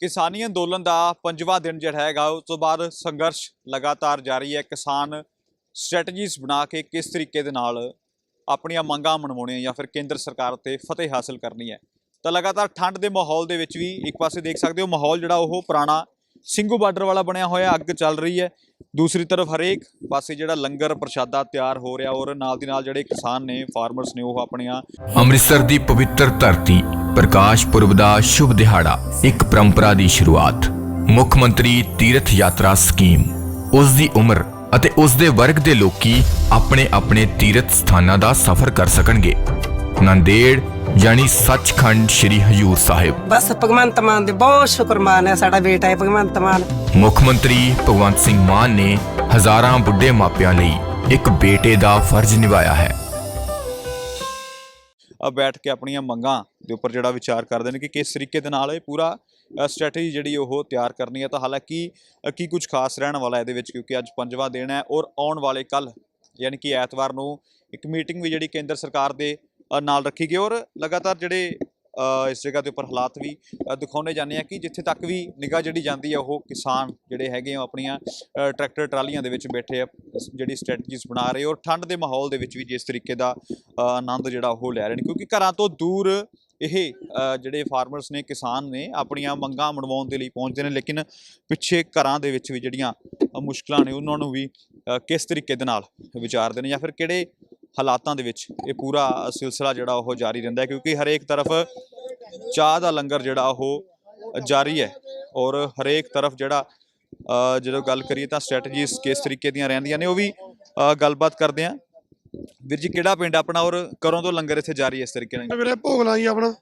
ਕਿਸਾਨੀ ਅੰਦੋਲਨ ਦਾ ਪੰਜਵਾਂ ਦਿਨ ਜਿਹੜਾ ਹੈਗਾ, ਉਸ ਤੋਂ ਬਾਅਦ ਸੰਘਰਸ਼ ਲਗਾਤਾਰ ਜਾਰੀ ਹੈ। ਕਿਸਾਨ ਸਟ੍ਰੈਟਜੀਜ਼ ਬਣਾ ਕੇ ਕਿਸ ਤਰੀਕੇ ਦੇ ਨਾਲ ਆਪਣੀਆਂ ਮੰਗਾਂ ਮਨਵਾਉਣੀਆਂ ਜਾਂ ਫਿਰ ਕੇਂਦਰ ਸਰਕਾਰ ਤੇ ਫਤਿਹ ਹਾਸਲ ਕਰਨੀ ਹੈ? ਤਾਂ ਲਗਾਤਾਰ ਠੰਡ ਦੇ ਮਾਹੌਲ ਦੇ ਵਿੱਚ ਵੀ ਇੱਕ ਪਾਸੇ ਦੇਖ ਸਕਦੇ ਹੋ, ਮਾਹੌਲ ਜਿਹੜਾ ਉਹ ਪੁਰਾਣਾ ਸਿੰਘੂ ਬਾਰਡਰ ਵਾਲਾ ਬਣਿਆ ਹੋਇਆ, ਅੱਗ ਚੱਲ ਰਹੀ ਹੈ। ਦੂਸਰੀ ਤਰਫ ਹਰੇਕ ਪਾਸੇ ਜਿਹੜਾ ਲੰਗਰ ਪ੍ਰਸ਼ਾਦਾ ਤਿਆਰ ਹੋ ਰਿਹਾ ਔਰ ਨਾਲ ਦੀ ਨਾਲ ਜਿਹੜੇ ਕਿਸਾਨ ਨੇ ਫਾਰਮਰਸ ਨੇ ਉਹ ਆਪਣੀਆਂ ਅੰਮ੍ਰਿਤਸਰ ਦੀ ਪਵਿੱਤਰ ਧਰਤੀ, ਪ੍ਰਕਾਸ਼ ਪੁਰਬ ਦਾ ਸ਼ੁਭ ਦਿਹਾੜਾ, ਇੱਕ ਪਰੰਪਰਾ ਦੀ ਸ਼ੁਰੂਆਤ। ਮੁੱਖ ਮੰਤਰੀ ਤੀਰਥ ਯਾਤਰਾ ਸਕੀਮ। ਉਸ ਦੀ ਉਮਰ ਅਤੇ ਉਸ ਦੇ ਵਰਗ ਦੇ ਲੋਕੀ ਆਪਣੇ ਆਪਣੇ ਤੀਰਥ ਸਥਾਨਾਂ ਦਾ ਸਫ਼ਰ ਕਰ ਸਕਣਗੇ। ਨੰਦੇੜ ਯਾਨੀ ਸੱਚਖੰਡ ਸ੍ਰੀ ਹਜੂਰ ਸਾਹਿਬ। ਬਸ ਭਗਵੰਤ ਮਾਨ ਦੇ ਬਹੁਤ ਸ਼ੁਕਰਮਾਨ ਹੈ ਸਾਡਾ ਬੇਟਾ ਹੈ ਭਗਵੰਤ ਮਾਨ। ਮੁੱਖ ਮੰਤਰੀ ਭਗਵੰਤ ਸਿੰਘ ਮਾਨ ਨੇ ਹਜ਼ਾਰਾਂ ਬੁੱਢੇ ਮਾਪਿਆਂ ਲਈ ਇੱਕ ਬੇਟੇ ਦਾ ਫਰਜ਼ ਨਿਭਾਇਆ ਹੈ। ਅ, ਬੈਠ ਕੇ ਆਪਣੀਆਂ ਮੰਗਾਂ ਦੇ ਉੱਪਰ ਜਿਹੜਾ ਵਿਚਾਰ ਕਰਦੇ ਨੇ ਕਿ ਕਿਸ ਤਰੀਕੇ ਦੇ ਨਾਲ ਇਹ ਪੂਰਾ ਸਟ੍ਰੈਟਜੀ ਜਿਹੜੀ ਉਹ ਤਿਆਰ ਕਰਨੀ ਹੈ। ਤਾਂ ਹਾਲਾਂਕਿ ਕੀ ਕੁਝ ਖਾਸ ਰਹਿਣ ਵਾਲਾ ਇਹਦੇ ਵਿੱਚ? ਕਿਉਂਕਿ ਅੱਜ ਪੰਜਵਾਂ ਦਿਨ ਹੈ ਔਰ ਆਉਣ ਵਾਲੇ ਕੱਲ ਯਾਨੀ ਕਿ ਐਤਵਾਰ ਨੂੰ ਇੱਕ ਮੀਟਿੰਗ ਵੀ ਜਿਹੜੀ ਕੇਂਦਰ ਸਰਕਾਰ ਦੇ ਨਾਲ ਰੱਖੀ ਗਈ ਔਰ ਲਗਾਤਾਰ ਜਿਹੜੇ ਇਸ ਜਗ੍ਹਾ ਦੇ ਉੱਪਰ ਹਾਲਾਤ ਵੀ ਅ, ਦਿਖਾਉਣੇ ਜਾਂਦੇ ਆ ਕਿ ਜਿੱਥੇ ਤੱਕ ਵੀ ਨਿਗਾਹ ਜਿਹੜੀ ਜਾਂਦੀ ਆ ਉਹ ਕਿਸਾਨ ਜਿਹੜੇ ਹੈਗੇ ਆ ਉਹ ਆਪਣੀਆਂ ਟਰੈਕਟਰ ਟਰਾਲੀਆਂ ਦੇ ਵਿੱਚ ਬੈਠੇ ਆ ਜਿਹੜੀ ਸਟ੍ਰੈਟਜੀਜ਼ ਬਣਾ ਰਹੇ ਔਰ ਠੰਡ ਦੇ ਮਾਹੌਲ ਦੇ ਵਿੱਚ ਵੀ ਜਿਸ ਤਰੀਕੇ ਦਾ ਆਨੰਦ ਜਿਹੜਾ ਉਹ ਲੈ ਰਹੇ ਨੇ ਕਿਉਂਕਿ ਘਰਾਂ ਤੋਂ ਦੂਰ ਇਹ ਜਿਹੜੇ ਫਾਰਮਰਸ ਨੇ ਕਿਸਾਨ ਨੇ ਆਪਣੀਆਂ ਮੰਗਾਂ ਮਨਵਾਉਣ ਦੇ ਲਈ ਪਹੁੰਚਦੇ ਨੇ ਲੇਕਿਨ ਪਿੱਛੇ ਘਰਾਂ ਦੇ ਵਿੱਚ ਵੀ ਜਿਹੜੀਆਂ ਅ, ਮੁਸ਼ਕਲਾਂ ਨੇ ਉਹਨਾਂ ਨੂੰ ਵੀ ਕਿਸ ਤਰੀਕੇ ਦੇ ਨਾਲ ਵਿਚਾਰਦੇ ਨੇ ਜਾਂ ਫਿਰ ਕਿਹੜੇ ਹਾਲਾਤਾਂ ਦੇ ਵਿੱਚ ਇਹ ਪੂਰਾ ਸਿਲਸਿਲਾ ਜਿਹੜਾ ਉਹ ਜਾਰੀ ਰਹਿੰਦਾ ਹੈ ਕਿਉਂਕਿ ਹਰੇਕ ਤਰਫ ਚਾਹ ਦਾ ਲੰਗਰ ਜਿਹੜਾ ਉਹ ਜਾਰੀ ਹੈ ਔਰ ਹਰੇਕ ਤਰਫ ਜਿਹੜਾ ਜਦੋਂ ਗੱਲ ਕਰੀਏ ਤਾਂ ਸਟ੍ਰੈਟਜੀਜ਼ ਕਿਸ ਤਰੀਕੇ ਦੀਆਂ ਰਹਿੰਦੀਆਂ ਨੇ ਉਹ ਵੀ ਗੱਲਬਾਤ ਕਰਦੇ ਆ ਵੀਰ ਜੀ ਕਿਹੜਾ ਪਿੰਡ ਆਪਣਾ ਔਰ ਕਦੋਂ ਤੋਂ ਲੰਗਰ ਇੱਥੇ ਜਾਰੀ ਹੈ ਇਸ ਤਰੀਕੇ ਨਾਲ? ਵੀਰੇ ਭੋਗ ਲਾਈ ਆਪਣਾ।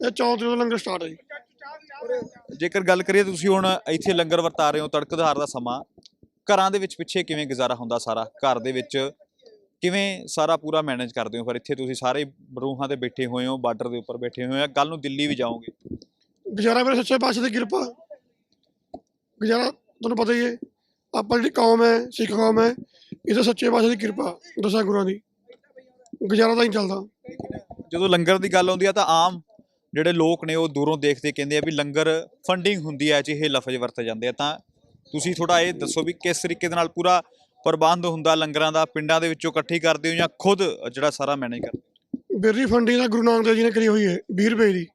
ਇਹ ਚੌਥ ਤੋਂ ਲੰਗਰ ਸਟਾਰਟ ਹੈ ਜੀ। ਜੇਕਰ ਗੱਲ ਕਰੀਏ ਤੁਸੀਂ ਹੁਣ ਇੱਥੇ ਲੰਗਰ ਵਰਤਾ ਰਹੇ ਹੋ ਤੜਕਦਾਰ ਦਾ ਸਮਾਂ ਘਰਾਂ ਦੇ ਵਿੱਚ ਪਿੱਛੇ ਕਿਵੇਂ ਗੁਜ਼ਾਰਾ ਹੁੰਦਾ ਸਾਰਾ? ਘਰ ਦੇ ਵਿੱਚ ਕਿਵੇਂ ਸਾਰਾ ਪੂਰਾ ਮੈਨੇਜ ਕਰਦੇ ਹੋ? ਫਿਰ ਇੱਥੇ ਤੁਸੀਂ ਸਾਰੇ ਰੂਹਾਂ ਤੇ ਬੈਠੇ ਹੋਏ ਹੋ ਬਾਰਡਰ ਦੇ ਉੱਪਰ ਬੈਠੇ ਹੋਏ ਹੋ ਕੱਲ ਨੂੰ ਦਿੱਲੀ ਵੀ ਜਾਓਗੇ? ਗੁਜ਼ਾਰਾ ਮੇਰੇ ਸੱਚੇ ਪਾਤਸ਼ਾਹ ਦੀ ਕਿਰਪਾ। ਗੁਜ਼ਾਰਾ ਤੁਹਾਨੂੰ ਪਤਾ ਹੀ ਹੈ ਆਪਾਂ ਜਿਹੜੀ ਕੌਮ ਹੈ ਸਿੱਖ ਕੌਮ ਹੈ ਇਹਦੇ ਸੱਚੇ ਪਾਤਸ਼ਾਹ ਦੀ ਕਿਰਪਾ ਦਸਾਂ ਗੁਰੂਆਂ ਦੀ। ਗੁਜ਼ਾਰਾ ਤਾਂ ਹੀ ਚੱਲਦਾ। ਜਦੋਂ ਲੰਗਰ ਦੀ ਗੱਲ ਆਉਂਦੀ ਆ ਤਾਂ ਆਮ ਜਿਹੜੇ ਲੋਕ ਨੇ ਉਹ ਦੂਰੋਂ ਦੇਖਦੇ ਕਹਿੰਦੇ ਆ ਵੀ ਲੰਗਰ ਫੰਡਿੰਗ ਹੁੰਦੀ ਹੈ ਜਿਹੇ ਲਫ਼ਜ਼ ਵਰਤੇ ਜਾਂਦੇ ਆ। ਤਾਂ ਤੁਸੀਂ ਥੋੜਾ ਇਹ ਦੱਸੋ ਵੀ ਕਿਸ ਤਰੀਕੇ ਦੇ ਨਾਲ ਪੂਰਾ ਪ੍ਰਬੰਧ ਹੁੰਦਾ ਲੰਗਰਾਂ ਦਾ ਪਿੰਡਾਂ ਦੇ ਵਿੱਚੋਂ ਇਕੱਠੀ ਕਰਦੇ ਹੋ ਜਾਂ ਖੁਦ ਜਿਹੜਾ ਸਾਰਾ ਮੈਨੇਜ ਕਰਦੇ ਹੋ? ਬਿਰਰੀ ਫੰਡਿੰਗ ਦਾ ਗੁਰੂ ਨਾਨਕ ਦੇਵ ਜੀ ਨੇ ਕਰੀ ਹੋਈ ਹੈ 20 ਰੁਪਏ ਦੀ।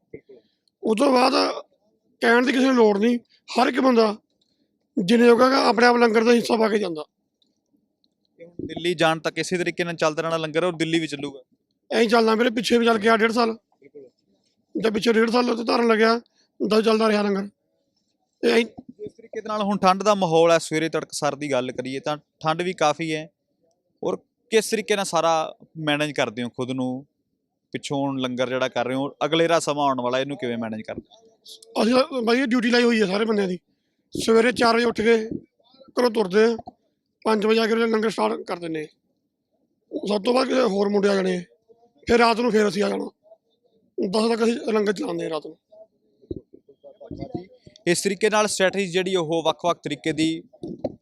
ਉਸ ਤੋਂ ਬਾਅਦ ਕਹਿਣ ਦੀ ਕਿਸੇ ਨੂੰ ਲੋੜ ਨਹੀਂ ਹਰ ਇੱਕ ਬੰਦਾ ਜਿੰਨੇ ਜੋਗਾ ਗਾ ਆਪਣੇ ਆਪ ਲੰਗਰ ਦਾ ਹਿੱਸਾ ਪਾ ਕੇ ਜਾਂਦਾ। ਤੇ ਦਿੱਲੀ ਜਾਣ ਤੱਕ ਇਸੇ ਤਰੀਕੇ ਨਾਲ ਚੱਲਦਾ ਰਹਿਣਾ ਲੰਗਰ ਔਰ ਦਿੱਲੀ ਵੀ ਚੱਲੂਗਾ? ਐਂ ਚੱਲਦਾ ਮੇਰੇ ਪਿੱਛੇ ਵੀ ਚੱਲ ਗਿਆ ਡੇਢ ਸਾਲ। ਤੇ ਪਿੱਛੇ ਡੇਢ ਸਾਲ ਉੱਤੇ ਧਾਰਨ ਲੱਗਿਆ ਦਾ ਚੱਲਦਾ ਰਿਹਾ ਲੰਗਰ। ਤੇ ਐਂ ਤਰੀਕੇ ਦੇ ਨਾਲ ਹੁਣ ਠੰਡ ਦਾ ਮਾਹੌਲ ਹੈ, ਸਵੇਰੇ ਤੜਕਸਾਰ ਦੀ ਗੱਲ ਕਰੀਏ ਤਾਂ ਠੰਡ ਵੀ ਕਾਫੀ ਹੈ। ਔਰ ਕਿਸ ਤਰੀਕੇ ਨਾਲ ਸਾਰਾ ਮੈਨੇਜ ਕਰਦੇ ਹੋ ਖੁਦ ਨੂੰ? ਪਿੱਛੋਂ ਹੁਣ ਲੰਗਰ ਜਿਹੜਾ ਕਰ ਰਹੇ ਹੋ ਅਗਲੇਰਾ ਸਮਾਂ ਆਉਣ ਵਾਲਾ, ਇਹਨੂੰ ਕਿਵੇਂ ਮੈਨੇਜ ਕਰਦੇ ਅਸੀਂ ਬਾਈ ਡਿਊਟੀ ਲਾਈ ਹੋਈ ਹੈ ਸਾਰੇ ਬੰਦਿਆਂ ਦੀ। ਸਵੇਰੇ 4 ਵਜੇ ਉੱਠ ਕੇ ਘਰੋਂ ਤੁਰਦੇ ਆ 5 ਵਜੇ ਆ ਕੇ ਲੰਗਰ ਸਟਾਰਟ ਕਰ ਦਿੰਦੇ ਸਭ ਤੋਂ ਬਾਅਦ ਹੋਰ ਮੁੰਡੇ ਆ ਜਾਣੇ ਫਿਰ ਰਾਤ ਨੂੰ ਫਿਰ ਅਸੀਂ ਆ ਜਾਣਾ। 10 ਤੱਕ ਅਸੀਂ ਲੰਗਰ ਚਲਾਉਂਦੇ ਆ ਰਾਤ ਨੂੰ। ਇਸ ਤਰੀਕੇ ਨਾਲ ਸਟ੍ਰੈਟਜੀ ਜਿਹੜੀ ਉਹ ਵੱਖ-ਵੱਖ ਤਰੀਕੇ ਦੀ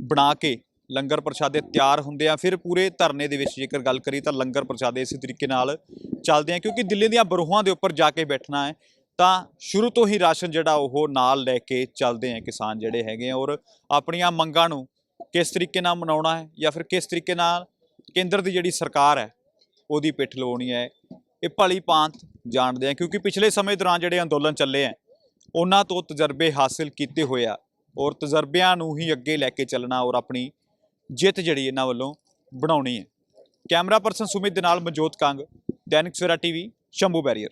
ਬਣਾ ਕੇ ਲੰਗਰ ਪ੍ਰਸ਼ਾਦੇ ਤਿਆਰ ਹੁੰਦੇ ਆ। ਫਿਰ ਪੂਰੇ ਧਰਨੇ ਦੇ ਵਿੱਚ ਜੇਕਰ ਗੱਲ ਕਰੀ ਤਾਂ ਲੰਗਰ ਪ੍ਰਸ਼ਾਦੇ ਇਸੇ ਤਰੀਕੇ ਨਾਲ ਚੱਲਦੇ ਆ, ਕਿਉਂਕਿ ਦਿੱਲੀ ਦੀਆਂ ਬਰੂਹਾਂ ਦੇ ਉੱਪਰ ਜਾ ਕੇ ਬੈਠਣਾ ਹੈ, ਤਾਂ ਸ਼ੁਰੂ ਤੋਂ ਹੀ ਰਾਸ਼ਨ ਜਿਹੜਾ ਉਹ ਨਾਲ ਲੈ ਕੇ ਚੱਲਦੇ ਆ ਕਿਸਾਨ ਜਿਹੜੇ ਹੈਗੇ ਆ ਔਰ ਆਪਣੀਆਂ ਮੰਗਾਂ ਨੂੰ ਕਿਸ ਤਰੀਕੇ ਨਾਲ ਮਨਾਉਣਾ ਹੈ ਜਾਂ ਫਿਰ ਕਿਸ ਤਰੀਕੇ ਨਾਲ ਕੇਂਦਰ ਦੀ ਜਿਹੜੀ ਸਰਕਾਰ ਹੈ, ਉਹਦੀ ਪਿੱਠ ਲਵਾਉਣੀ ਹੈ, ਇਹ ਭਲੀ ਭਾਂਤ ਜਾਣਦੇ ਆ। ਕਿਉਂਕਿ ਪਿਛਲੇ ਸਮੇਂ ਦੌਰਾਨ ਜਿਹੜੇ ਅੰਦੋਲਨ ਚੱਲੇ ਆ ਉਹਨਾਂ ਤੋਂ ਤਜਰਬੇ ਹਾਸਿਲ ਕੀਤੇ ਹੋਏ ਆ ਔਰ ਤਜਰਬਿਆਂ ਨੂੰ ਹੀ ਅੱਗੇ ਲੈ ਕੇ ਚੱਲਣਾ ਔਰ ਆਪਣੀ ਜਿੱਤ ਜਿਹੜੀ ਇਹਨਾਂ ਵੱਲੋਂ ਬਣਾਉਣੀ ਹੈ। ਕੈਮਰਾ ਪਰਸਨ ਸੁਮਿਤ ਦੇ ਨਾਲ ਮਨਜੋਤ ਕੰਗ, ਦੈਨਿਕ ਸਵੇਰਾ ਟੀਵੀ, ਸ਼ੰਭੂ ਬੈਰੀਅਰ।